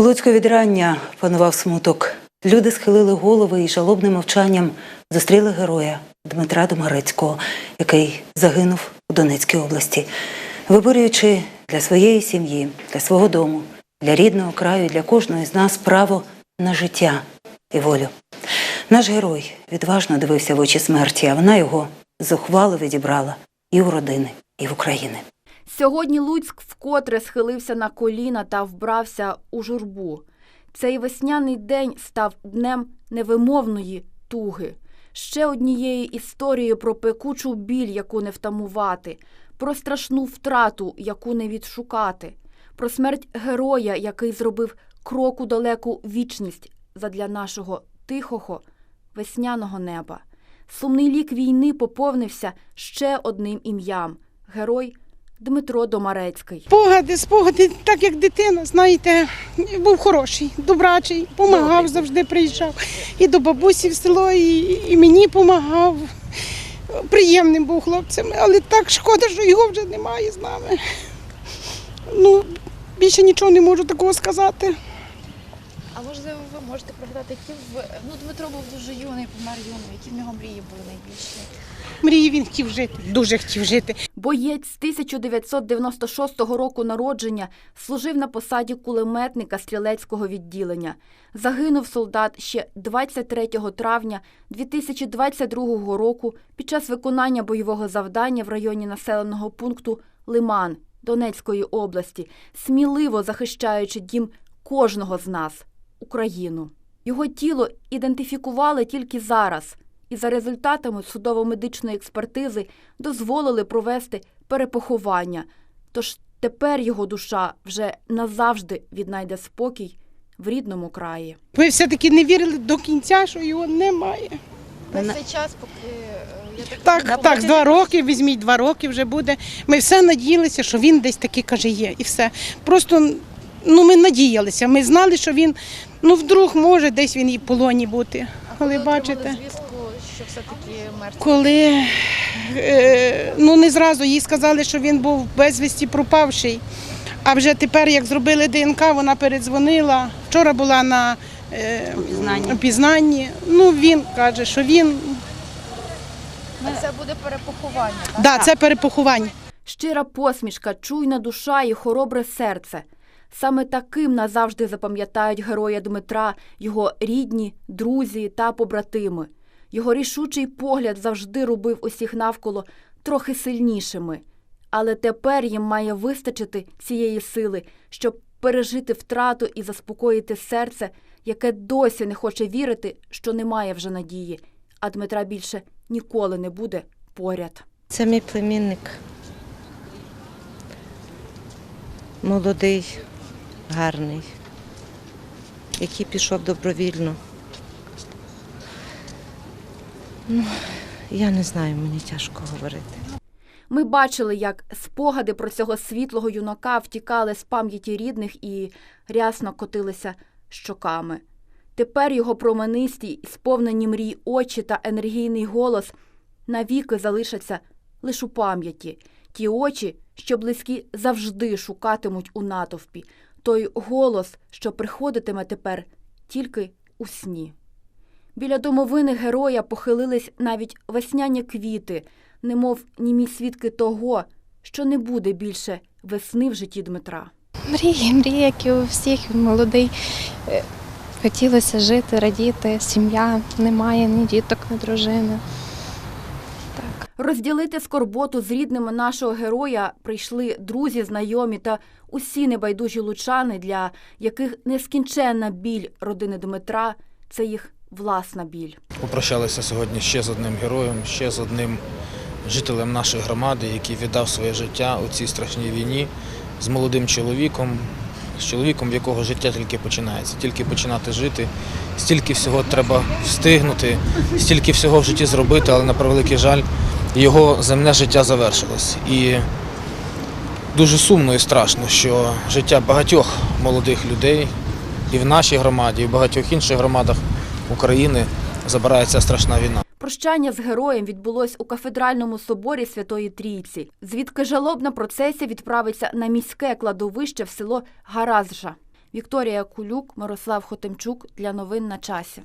У Луцьку від рання панував смуток. Люди схилили голови і жалобним мовчанням зустріли героя Дмитра Домарецького, який загинув у Донецькій області, виборюючи для своєї сім'ї, для свого дому, для рідного краю, для кожного з нас право на життя і волю. Наш герой відважно дивився в очі смерті, а вона його зухвало відібрала і у родини, і в України. Сьогодні Луцьк вкотре схилився на коліна та вбрався у журбу. Цей весняний день став днем невимовної туги, ще однією історією про пекучу біль, яку не втамувати, про страшну втрату, яку не відшукати, про смерть героя, який зробив крок у далеку вічність задля нашого тихого весняного неба. Сумний лік війни поповнився ще одним ім'ям герой Дмитро Домарецький. Спогади, спогади, так як дитина, знаєте, був хороший, добрачий, допомагав, завжди приїжджав. І до бабусі в село, і, і мені допомагав. Приємним був хлопцем, але так шкода, що його вже немає з нами. Ну, більше нічого не можу такого сказати. А можливо, ви можете пригадати, які в ну Дмитро був дуже юний, помер юний, які в нього мрії були найбільші? Мрії він хотів жити, дуже хотів жити. Боєць з 1996 року народження служив на посаді кулеметника стрілецького відділення. Загинув солдат ще 23 травня 2022 року під час виконання бойового завдання в районі населеного пункту Лиман Донецької області, сміливо захищаючи дім кожного з нас Україну. Його тіло ідентифікували тільки зараз, і за результатами судово-медичної експертизи дозволили провести перепоховання. Тож тепер його душа вже назавжди віднайде спокій в рідному краї. Ви все-таки не вірили до кінця, що його немає. Весь цей час, поки е, я так Так, так, два роки, візьміть два роки вже буде. Ми все надіялися, що він десь таки каже є. І все. Просто ну, ми надіялися. Ми знали, що він, ну вдруг може десь він і в полоні бути. А Але коли бачите, звістку, що все-таки мертвий. коли е, ну не зразу їй сказали, що він був безвісті пропавший. А вже тепер, як зробили ДНК, вона передзвонила. Вчора була на е, Опізнанні. опізнанні. Ну він каже, що він А це буде перепоховання. Так? да, це перепоховання. Щира посмішка, чуйна душа і хоробре серце. Саме таким назавжди запам'ятають героя Дмитра, його рідні, друзі та побратими. Його рішучий погляд завжди робив усіх навколо трохи сильнішими. Але тепер їм має вистачити цієї сили, щоб пережити втрату і заспокоїти серце, яке досі не хоче вірити, що немає вже надії, а Дмитра більше ніколи не буде поряд. Це мій племінник. Молодий, гарний, який пішов добровільно. Ну, я не знаю, мені тяжко говорити. Ми бачили, як спогади про цього світлого юнака втікали з пам'яті рідних і рясно котилися щоками. Тепер його променисті, сповнені мрій очі та енергійний голос навіки залишаться лише у пам'яті. Ті очі, що близькі завжди шукатимуть у натовпі, той голос, що приходитиме тепер тільки у сні. Біля домовини героя похилились навіть весняні квіти, немов німі свідки того, що не буде більше весни в житті Дмитра. Мрії, мрії, як і у всіх молодий. Е, Хотілося жити, радіти, сім'я, немає ні діток, ні дружини. Розділити скорботу з рідними нашого героя прийшли друзі, знайомі та усі небайдужі лучани, для яких нескінченна біль родини Дмитра це їх власна біль. Попрощалися сьогодні ще з одним героєм, ще з одним жителем нашої громади, який віддав своє життя у цій страшній війні, з молодим чоловіком, з чоловіком, в якого життя тільки починається, тільки починати жити. Стільки всього треба встигнути, стільки всього в житті зробити, але на превеликий жаль, його земне життя завершилось. І дуже сумно і страшно, що життя багатьох молодих людей і в нашій громаді, і в багатьох інших громадах України забирає ця страшна війна. Прощання з героєм відбулось у кафедральному соборі Святої Трійці, звідки жалобна процесія відправиться на міське кладовище в село Гаразжа. Вікторія Кулюк, Мирослав Хотимчук для новин на часі.